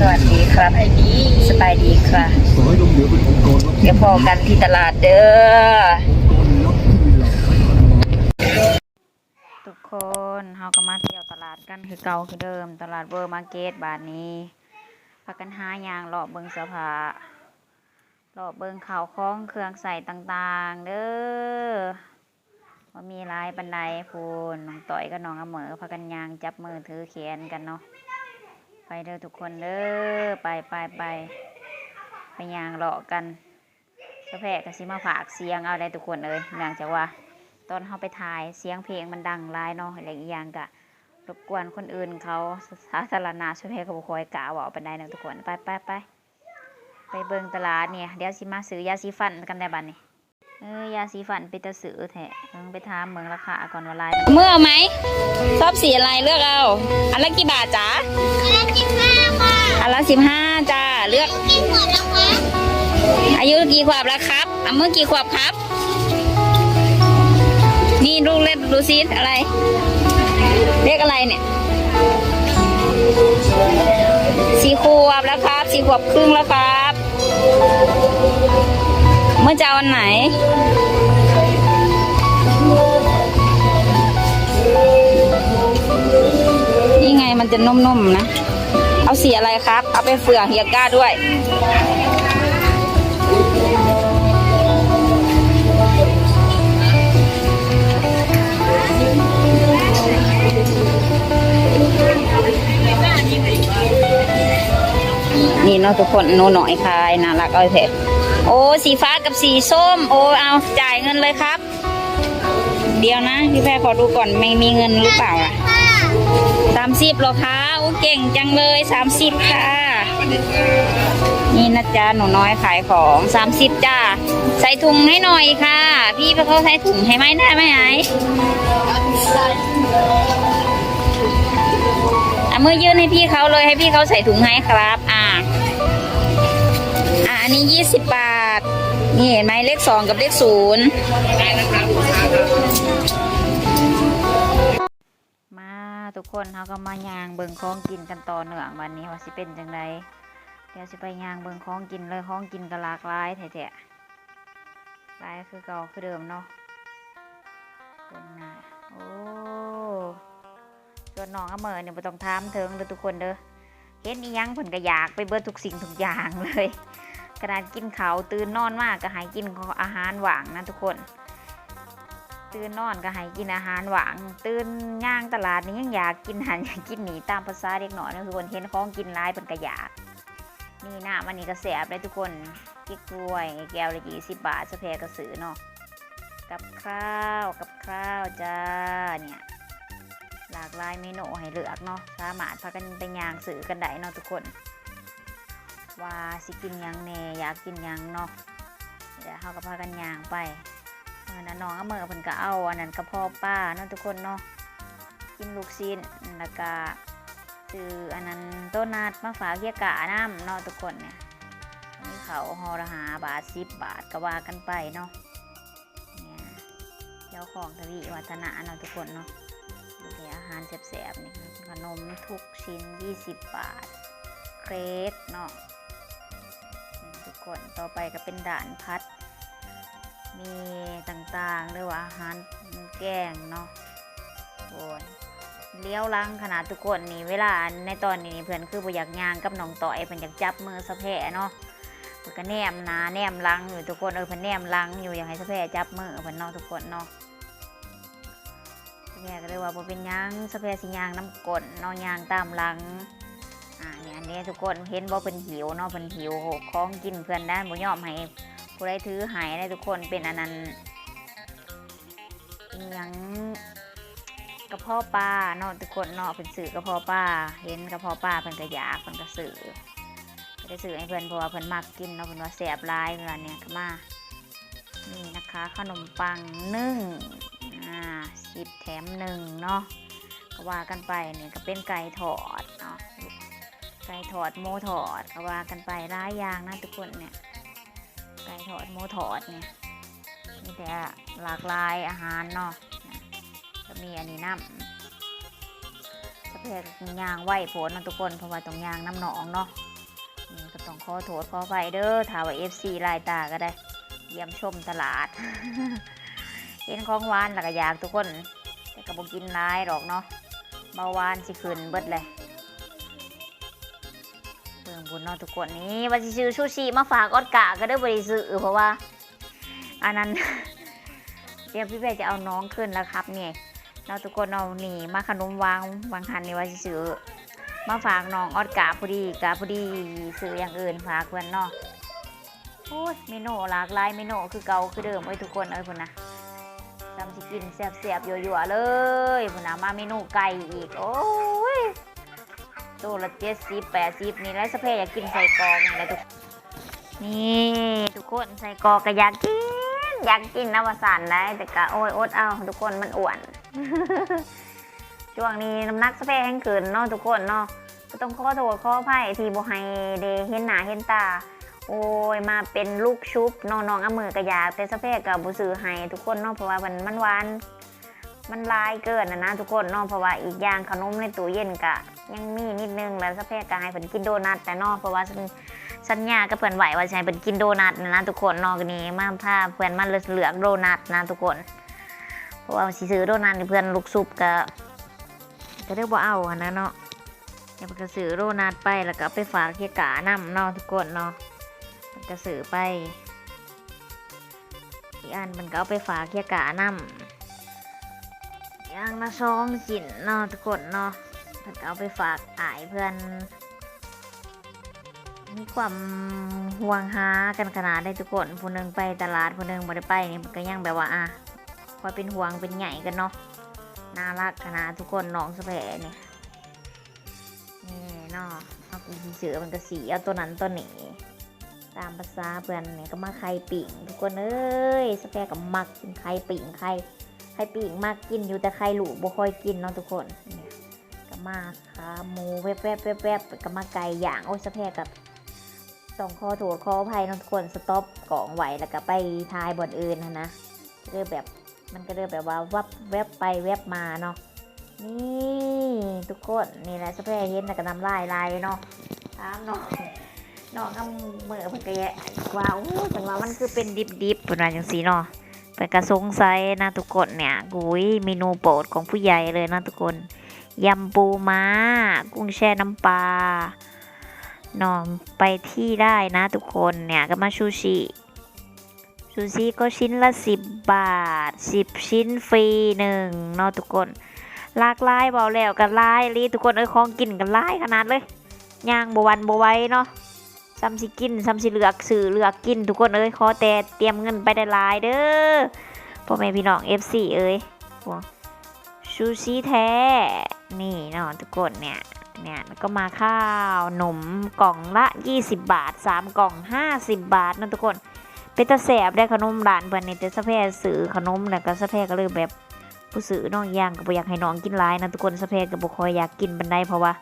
สวัสดีครับสบายดีครับขอให้ลงเหลือเป็นองค์กรวัดเดี๋ยวพอกันที่ตลาดเด้อรับที่หลักพัฒนาทุกคนเฮาก็มาเที่ยวตลาดกันคือเก่าคือเดิม ตลาดเวอร์มาร์เก็ตบาทนี้พากันหายางเลาะเบิงเสื้อผ้าเลาะเบิงข่าวของเครื่องใส่ต่างๆ เด้อว่ามีหลายบันไดพูนน้องต่อยกับน้องอเหมอพากันยางจับมือถือแขนกันเนาะ ไปเด้อทุกคนเด้อไปไปไปไปยางเลาะกันกาแฟก็สิมาฝากเสียงเอาได้ทุกคนเลยเนื่องจากว่า ตอนเขาไปถ่ายเสียงเพลงมันดังหลายเนาะอะไรอีกอย่างกะรบกวนคนอื่นเขาสาธารณะช่วยให้เขาบคอยกะว่าปันไดนะทุกคนไปไปไปไปเบิงตลาดเนี่ยเดี๋ยวสิมาซื้อยาสีฟันกันได้บัดนี้ เออยาสีฟันไปตะซื้อแท้เบิ่งไปถามเมืองราคาก่อนว่าลายเมื่อไหมชอบสีอะไรเลือกเอา อันละกี่บาทจ๊ะอันละสิบห้าค่ะอันละสิบห้าจ้าเลือกกี่ขวดนะคะอายุกี่ขวบแล้วครับอะเมื่อกี่ขวบครับ นี่ลูกเล่นดูซิอะไรเรียกอะไรเนี่ยสี่ขวบแล้วครับสี่ขวบครึ่งแล้วครับเมื่อจะเอาวันไหน นี่ไงมันจะนุ่มๆนะ เอาสีอะไรครับ เอาไปเฟืองเฮียก้าด้วยนี่เนาะทุกคนหนูหน่อยคายน่ารักเอาเถอะ โอ้สีฟ้ากับสีส้ม โอ้เอาจ่ายเงินเลยครับ เดี๋ยวนะ พี่แพรขอดูก่อนไม่มีเงินหรือเปล่าล่ะสามสิบหรอคะโอ้เก่งจังเลยสามสิบค่ะ นี่นะจ๊ะหนูน้อยขายของสามสิบจ้าใส่ถุงให้หน่อยค่ะ พี่เขาใส่ถุงให้ไหมได้ไหมไอ้อะมือยื่นให้พี่เขาเลยให้พี่เขาใส่ถุงให้ครับ นนี้ยี่สิบบาท นี่เห็นไหมเลขสองกับเลขศูนย์มาทุกคนเขาก็มายางเบิงของกินกันต่อเนื่องวันนี้ว่าสิเป็นจังไดเดี๋ยวสิไปยางเบิงของกินเลยของกินก็หลากหลายแท้ๆหลายคือเก่าคือเดิมเนาะเบิ่งหน้าโอ้ส่วนน้องอเมอเนี่ยบ่ต้องถามเถึงเด้อทุกคนเด้อเห็นอียังเพิ่นก็อยากไปเบิดทุกสิ่งทุกอย่างเลย ขนาดกินเขาวตื่นนอนมากก็ให้กินอาหารหวางนะทุกคน ตื่นนอนก็ให้กินอาหารหวางตื่นย่างตลาดนี่ยังอยากกินหันอยากกินหนีตามภาษาเด็กหน่อยนะทุกคนเห็นของกินร้ายเป็นกระยากนี่หน้ามันนี่ก็แสบเลยทุกคนกิ๊กกล้วยแก้วละยี่สิบบาทสะเพกระสือเนาะกับข้าวกับข้าวจ้าเนี่ยหลากหลายเมนูให้เลือกเนาะสามารถพากันไปย่างสื่อกันได้เนาะทุกคน ว่าสิกินยังแน่อยากกินยังเนาะเดี๋ยวเขาก็พากันย่างไปเมื่อนั้นน้องก็เมื่อเพิ่นก็เอาอันนั้นกระเพาะป้าเนาะทุกคนเนาะกินลูกชิ้นแล้วก็ซื้ออันนั้นโต้นัดมาฝากเฮียกะน้ำเนาะทุกคนเนี่ยมีเขาหอระหาบาทสิบบาทก็ว่ากันไปเนาะเนี่ยเจ้าของทวีวัฒนะเนาะทุกคนเนาะดูแต่อาหารแสบๆนี่ขนมทุกชิ้น 20 บาท เครกเนาะ กคนต่อไปก็เป็นด่านพัด มีต่างๆเลยว่าอาหารแกงเนาะโอนเลี้ยวลังขนาดทุกคนนี่เวลาในตอนนี้เพื่อนคือบ่อยากย่างกับน้องต่อยเพื่อนอยากจับมือสะแพะเนาะเพื่อนก็แนมนาแนมลังอยู่ทุกคนเออเพื่อนแนมลังอยู่อยากให้สะแพะจับมือเพื่อนเนาะทุกคนเนาะสะแพะก็เลยว่าบ่เป็นยังสะแพะสิย่างน้ำกลนเนาะย่างตามลัง อ่าเนี่ยอันนี้ทุกคนเห็นว่าเป็นหิวเนาะเป็นหิวของกินเพื่อนด้านบ่ยอมให้ผู้ใดถือใหายได้ทุกคนเป็นอันนั้นอิหยังกระเพาะปลาเนาะทุกคนเนาะเป็นสื่อกระเพาะปลาเห็นกระเพาะปลาเพิ่นก็อยาเพิ่นก็สื่อก็ได้สื่อให้เพิ่อนเพราะว่าเพิ่นมักกินเนาะเพิ่นว่าแสบลายเวลาเนี่ยก็มานี่นะคะขนมปังนึ่งอ่าสิบแถมหนึ่งเนาะก็ว่ากันไปเนี่ยก็เป็นไก่ทอดเนาะ ไก่ทอดโมทอดก็ว่ากันไปหลายยางนะทุกคนเนี่ย ไก่ทอดโมทอดเนี่ยมีแต่หลากหลายอาหารเนาะก็มีอันนี้น้ำสแพกยางไหวผล่นะทุกคนเพราะว่าตรงยางน้ำหนองเนาะนี่ก็ต้องขอโทษขอไปเด้อถ้าว่า FC ลายตาก็ได้เยี่ยมชมตลาด เห็นของหวานแล้วก็อยากทุกคน แต่ก็บ่กินหลายหรอกเนาะเบาหวานสิขึ้นเบิดเลย บุญเนาะทุกคนนี่ว่าสิซื้อซูชิมาฝากออดกะก็ได้บ่ได้ซื้อเพราะว่า อันนั้น เดี๋ยวพี่แพรจะเอาน้องขึ้นแล้วครับเนี่ยเราทุกคนเอาหนีมาขนมวางวางคันในว่าสิซื้อมาฝากน้องออดกะพอดีกะพอดีซื้ออย่างอื่นฝากเพื่อนเนาะโอ้ยเมนูหลากหลายเมนูคือเก่าคือเดิมเอ้ยทุกคนเอ้ยพุ่นนะจำสิกินแซ่บๆยั่วๆเลยพุ่นนะมาเมนูไก่อีกโอ้ย ตัวละเจ็ดสิบแปดสิบนี่แล้วสะเพยอยากกินใส่กรอกนี่แหละทุกนี่ทุกคนใส่กรอกก็อยากกินอยากกินนวสานได้แต่กะโอ้ยอดเอาทุกคนมันอ้วน ช่วงนี้น้ำหนักสะเพแห้งขึ้นเนาะทุกคนเนาะก็ต้องขอโทษขออภัยที่บ่ให้เดเห็นหน้าเห็นตา โอ้ยมาเป็นลูกชุบน้องๆเอามือกระยากแต่สะเพกับบุซื้อให้ทุกคนเนาะเพราะว่ามันมันหวานมันลายเกินนะนะทุกคนเนาะเพราะว่าอีกอย่างขนมในตู้เย็นกะ ยังมีนิดนึงแล้วสะเพกะให้เพิ่นกินโดนัทแต่นาะเพราะว่าสัญญากับเพื่อนไหวว่าให้เป็นกินโดนัทนะทุกคนนอกนี้มาพาเพื่อนมาเลือกโดนัทนะทุกคน เพราะว่าสิซื้อโดนัทเพื่อนลูกซุปก็ก็เรียกว่าเอาอะนะเนาะเดี๋ยวมันก็ซื้อโดนัทไปแล้วก็เอาไปฝากเฮียกานำเนาะทุกคนเนาะมันก็ซื้อไปอีกอันมันก็เอาไปฝากเฮียกานำอย่างละสองชิ้นเนาะทุกคนเนาะ เอาไปฝากอายเพื่อน มีความห่วงหากันขนาดได้ทุกคนผู้หนึงไปตลาดผู้หนึงบ่ได้ไปนี่มันก็ยังแบบว่าอะคอยเป็นห่วงเป็นใหญ่กันเนาะน่ารักขนาดทุกคนน้องสะแพนี่นี่เนาะเอากูเสือมันก็สีเอาตัวนั้นตัวนี้ตามภาษาเพื่อนเนี่ยก็มาไข่ปิ่งทุกคนเอ้ยสะแพกับมักกินไข่ปิ่งไข่ไข่ปิ่งมากกินอยู่แต่ไข่หลูบ่ค่อยกินเนาะทุกคนเนี่ย มาขาหมูแวบๆแวบๆก็มาไก่ย่างโอ้ยสะแพกับต้องขอโทษขออภัยนะทุกคนสต็อปกล่องไหวแล้วก็ไปทายบนอื่นนะนะเริ่มแบบมันก็เริ่มแบบว่าวับแวบไปแวบมาเนาะนี่ทุกคนนี่แหละสเปรย์เห็นแล้วก็นำลายลายเนาะตามเนาะน้องก็มือเพิ่นก็แยะว่าอู้จังว่ามันคือเป็นดิบๆเพิ่นว่าจังซี่เนาะเพิ่นก็สงสัยนะทุกคนเนี่ยกุยเมนูโปรดของผู้ใหญ่เลยนะทุกคน ยำปูม้า กุ้งแช่น้ำปลาน้องไปที่ได้นะทุกคนเนี่ยก็มาชูชิชูชิก็ชิ้นละ 10 บาท 10 ชิ้นฟรีหนึ่งเนาะทุกคน หลากหลายเบาแล้วกันลายลีทุกคนเอ้ยของกินกันหลายขนาดเลยย่างบวันบไว้เนาะซ้ำสิกินซ้ำสิเลือกสื่อเลือกกินทุกคนเอ้ยขอแต่เตรียมเงินไปได้หลายเด้อพ่อแม่พี่น้อง FC เอ้ย พวกชูชิแท้ นี่เนาะทุกคนเนี่ย เนี่ยแล้วก็มาข้าว หนมกล่องละ 20 บาท 3 กล่อง 50 บาทนะทุกคน เป็นตะแสบได้ขนมร้านเพิ่นนี่แต่สะแพซื้อขนมแล้วก็สะแพก็เลยแบบผู้ซื้อน้องย่างก็บ่อยากให้น้องกินหลายนะทุกคนสะแพก็บ่คอยอยากกินบันไดเพราะว่า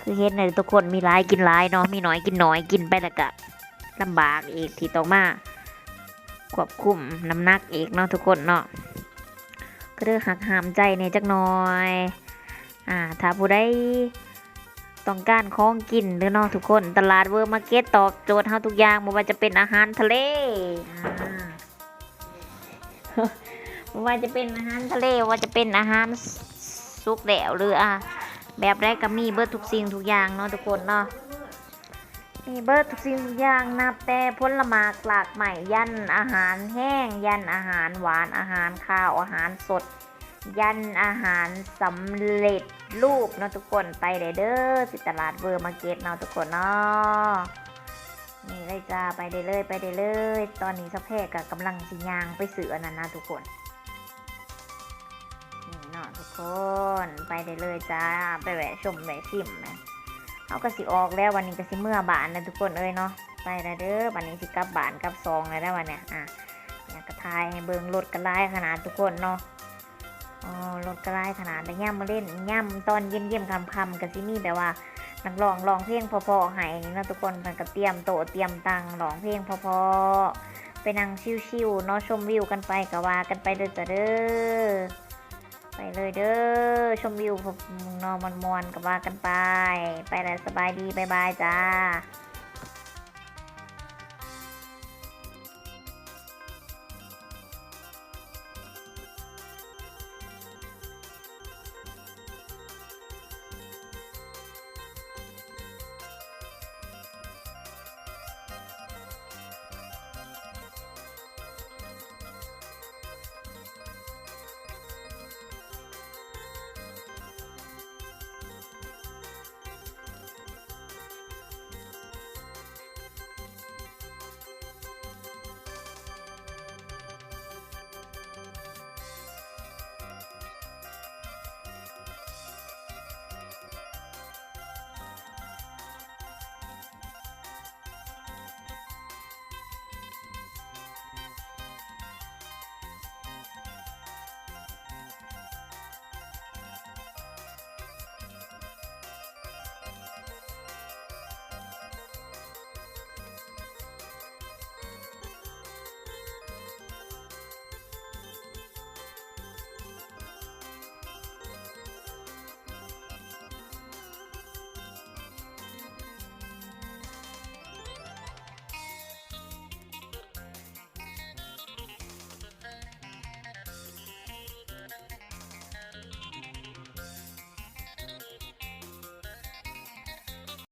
คือเห็นน่ะทุกคนมีหลายกินหลายเนาะมีน้อยกินน้อยกินไปแล้วก็ลำบากอีกที่ต้องมาควบคุมน้ำหนักอีกเนาะทุกคนเนาะ ก็เด้อหักหามใจในจักหน่อยอ่าถ้าผู้ใดต้องการของกินเด้อเนาะทุกคน ตลาดเวอร์มาร์เก็ตตอบโจทย์เฮาทุกอย่างบ่ว่าจะเป็นอาหารทะเลอ่าบ่ว่าจะเป็นอาหารทะเลว่าจะเป็นอาหารสุกแล้วหรืออะแบบไรก็มีเบิดทุกสิ่งทุกอย่างเนาะทุกคนเนาะ มีเบิดทุกสิ่งทุกอย่างนับแต่ผลไม้หลากใหม่ยันอาหารแห้ง ยันอาหารหวานอาหารข้าวอาหารสด ยันอาหารสำเร็จรูปเนาะทุกคนไปเลยเด้อที่ตลาดเวอร์มาร์เก็ตเนาะทุกคนเนาะนี่เลยจ้าไปได้เลยไปได้เลย ตอนนี้สะเพกกับกำลังสิยางไปซื้อนนั้นนะทุกคนนี่เนาะทุกคนไปได้เลยจ้าไปแวะชมแวะชิมนะ เอากระสิออกแล้ววันนี้กระสิเมื่อบานนะทุกคนเอ้ยเนาะไปล้วเด้อวันนี้สิกลับบานกลับซองเลยได้วันเนี้ยอะอยากกระทายให้เบิงรถกันไล่ขนาดทุกคนเนาะอ๋อรถกระไรขนาดแต่ย่ำมาเล่นย่ำตอนเยี่ยมเยี่ยมคำคำกับซิมีแบบว่านักร้องร้องเพลงพอๆให้นี่นะทุกคนมันก็เตรียมโตเตรียมตังร้องเพลงพอๆไปนั่งชิวๆเนาะชมวิวกันไปก็ว่ากันไปเด้อจ้ะเด้อ ไปเลยเด้อชมวิวพวกนอนมอนๆกับว่ากันไป ไปแล้วสบายดีบายบายจ้า